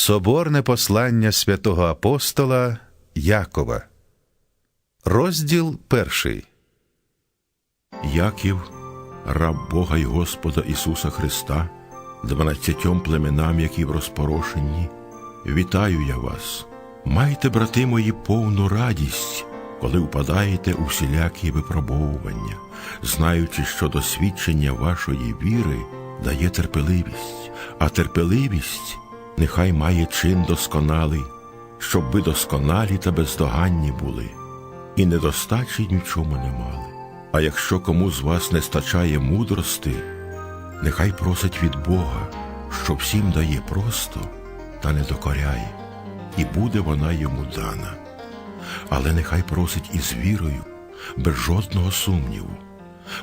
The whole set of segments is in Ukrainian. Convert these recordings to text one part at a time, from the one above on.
Соборне послання святого апостола Якова. Розділ перший. Яків, раб Бога й Господа Ісуса Христа, дванадцятьом племенам, які в розпорошенні, вітаю я вас. Майте, брати мої, повну радість, коли впадаєте у всілякі випробовування, знаючи, що досвідчення вашої віри дає терпеливість, а терпеливість нехай має чин досконалий, щоб ви досконалі та бездоганні були, і недостачі ні в чому не мали. А якщо кому з вас не стачає мудрости, нехай просить від Бога, що всім дає просто та не докоряє, і буде вона йому дана. Але нехай просить із вірою, без жодного сумніву,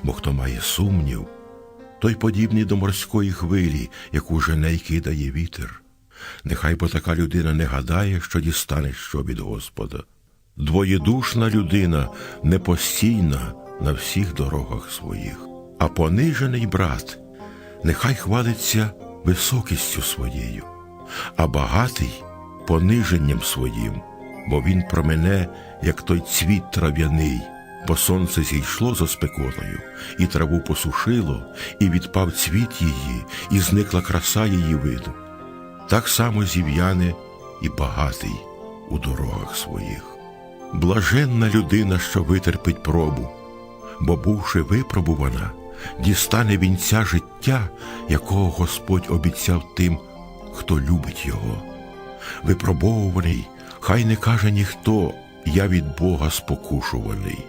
бо хто має сумнів, той подібний до морської хвилі, яку жене й кидає вітер. Нехай бо така людина не гадає, що дістане що від Господа. Двоєдушна людина непостійна на всіх дорогах своїх, а понижений брат нехай хвалиться високістю своєю, а багатий пониженням своїм, бо він промене, як той цвіт трав'яний, бо сонце зійшло за спекотою, і траву посушило, і відпав цвіт її, і зникла краса її виду. Так само зів'яне і багатий у дорогах своїх. Блаженна людина, що витерпить пробу, бо, бувши випробувана, дістане вінця життя, якого Господь обіцяв тим, хто любить його. Випробовуваний, хай не каже ніхто, я від Бога спокушуваний,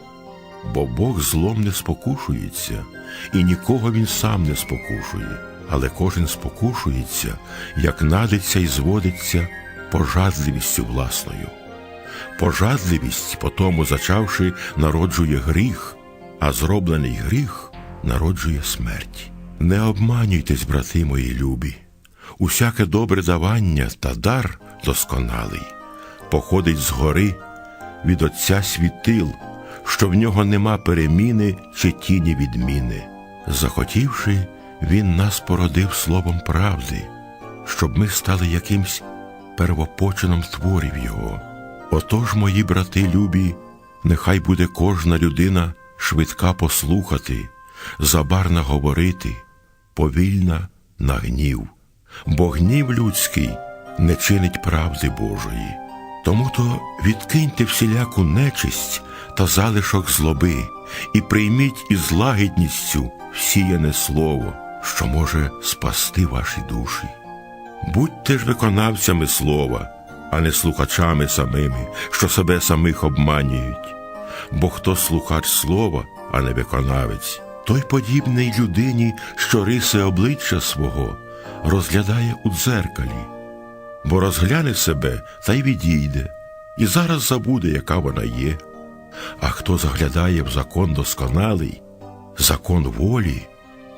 бо Бог злом не спокушується, і нікого він сам не спокушує, але кожен спокушується, як надиться і зводиться пожадливістю власною. Пожадливість, потому зачавши, народжує гріх, а зроблений гріх народжує смерть. Не обманюйтесь, брати мої любі. Усяке добре давання та дар досконалий походить згори від Отця світил, що в нього нема переміни чи тіні відміни. Захотівши, він нас породив словом правди, щоб ми стали якимсь первопочином творів Його. Отож, мої брати любі, нехай буде кожна людина швидка послухати, забарна говорити, повільна на гнів, бо гнів людський не чинить правди Божої. Тому то відкиньте всіляку нечисть та залишок злоби і прийміть із лагідністю всіяне слово, що може спасти ваші душі. Будьте ж виконавцями слова, а не слухачами самими, що себе самих обманюють. Бо хто слухач слова, а не виконавець, той подібний людині, що риси обличчя свого розглядає у дзеркалі, бо розгляне себе та й відійде, і зараз забуде, яка вона є. А хто заглядає в закон досконалий, закон волі,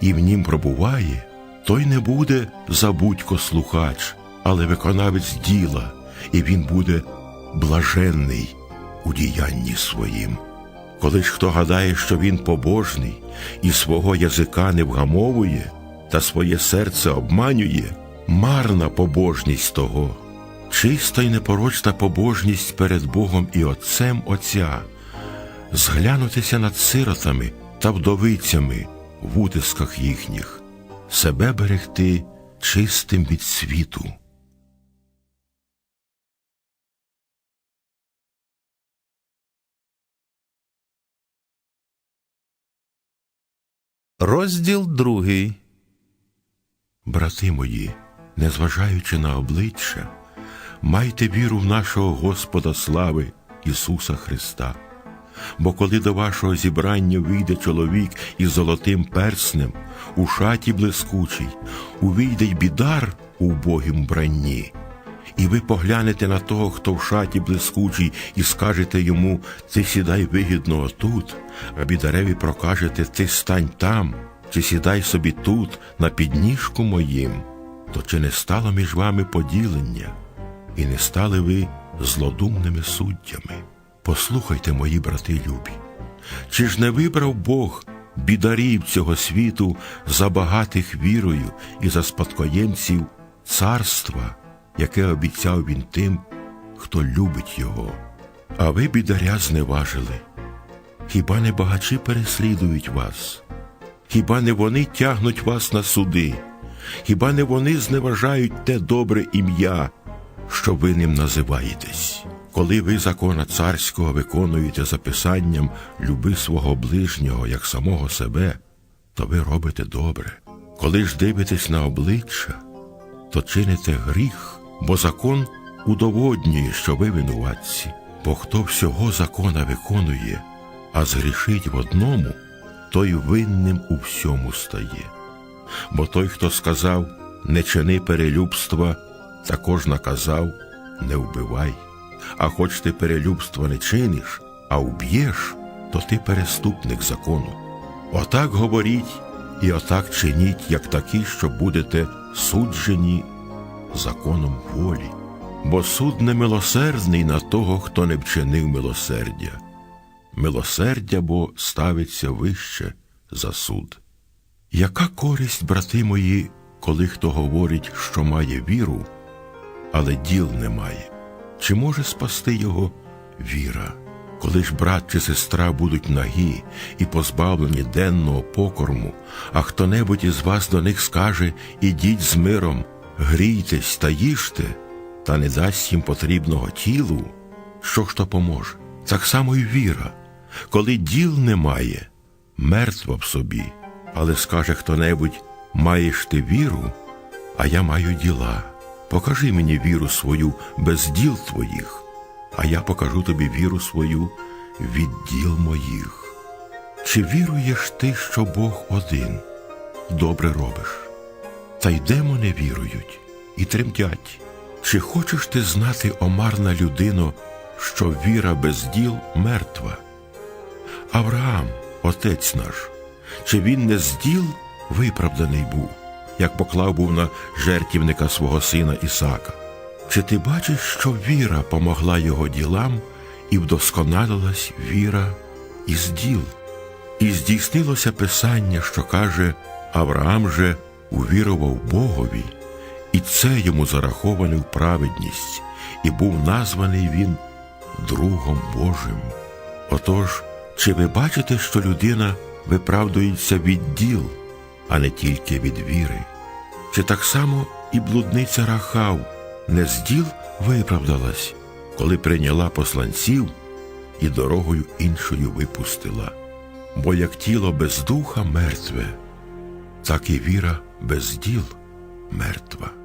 і в нім пробуває, той не буде забудько слухач, але виконавець діла, і він буде блаженний у діянні своїм. Коли ж хто гадає, що він побожний і свого язика не вгамовує, та своє серце обманює, марна побожність того, чиста й непорочна побожність перед Богом і Отцем Отця, зглянутися над сиротами та вдовицями в утисках їхніх, себе берегти чистим від світу. Розділ другий. Брати мої, незважаючи на обличчя, майте віру в нашого Господа слави Ісуса Христа. Бо коли до вашого зібрання вийде чоловік із золотим перснем, у шаті блискучій, увійде й бідар у убогім бранні, і ви поглянете на того, хто в шаті блискучій, і скажете йому Ти сідай вигідно отут, а бідареві прокажете Ти стань там, чи сідай собі тут, на підніжку моїм, то чи не стало між вами поділення, і не стали ви злодумними суддями? Послухайте, мої брати любі, чи ж не вибрав Бог бідарів цього світу за багатих вірою і за спадкоємців царства, яке обіцяв він тим, хто любить його. А ви, бідаря, зневажили. Хіба не багачі переслідують вас? Хіба не вони тягнуть вас на суди? Хіба не вони зневажають те добре ім'я, що ви ним називаєтесь? Коли ви закона царського виконуєте за писанням люби свого ближнього як самого себе, то ви робите добре. Коли ж дивитесь на обличчя, то чините гріх, бо закон удоводнює, що ви винуватці. Бо хто всього закона виконує, а згрішить в одному, той винним у всьому стає. Бо той, хто сказав не чини перелюбства, також наказав не вбивай. А хоч ти перелюбства не чиниш, а вб'єш, то ти переступник закону. Отак говоріть і отак чиніть, як такі, що будете суджені законом волі. Бо суд не милосердний на того, хто не вчинив милосердя. Милосердя бо ставиться вище за суд. Яка користь, брати мої, коли хто говорить, що має віру, але діл немає? Чи може спасти його віра? Коли ж брат чи сестра будуть нагі і позбавлені денного покорму, а хто-небудь із вас до них скаже ідіть з миром, грійтесь та їжте, та не дасть їм потрібного тілу, що ж то поможе? Так само й віра, коли діл немає, мертва в собі, але скаже хто-небудь, маєш ти віру, а я маю діла. Покажи мені віру свою без діл твоїх, а я покажу тобі віру свою від діл моїх. Чи віруєш ти, що Бог один? Добре робиш. Та й демони вірують і тремтять. Чи хочеш ти знати, омарна людино, що віра без діл мертва? Авраам, отець наш, чи він не з діл виправданий був, як поклав був на жертівника свого сина Ісака? Чи ти бачиш, що віра помогла його ділам і вдосконалилась віра із діл? І здійснилося писання, що каже Авраам же увірував Богові, і це йому зараховане в праведність, і був названий він другом Божим. Отож, чи ви бачите, що людина виправдується від діл, а не тільки від віри? Чи так само і блудниця Рахав не з діл виправдалась, коли прийняла посланців і дорогою іншою випустила? Бо як тіло без духа мертве, так і віра без діл мертва.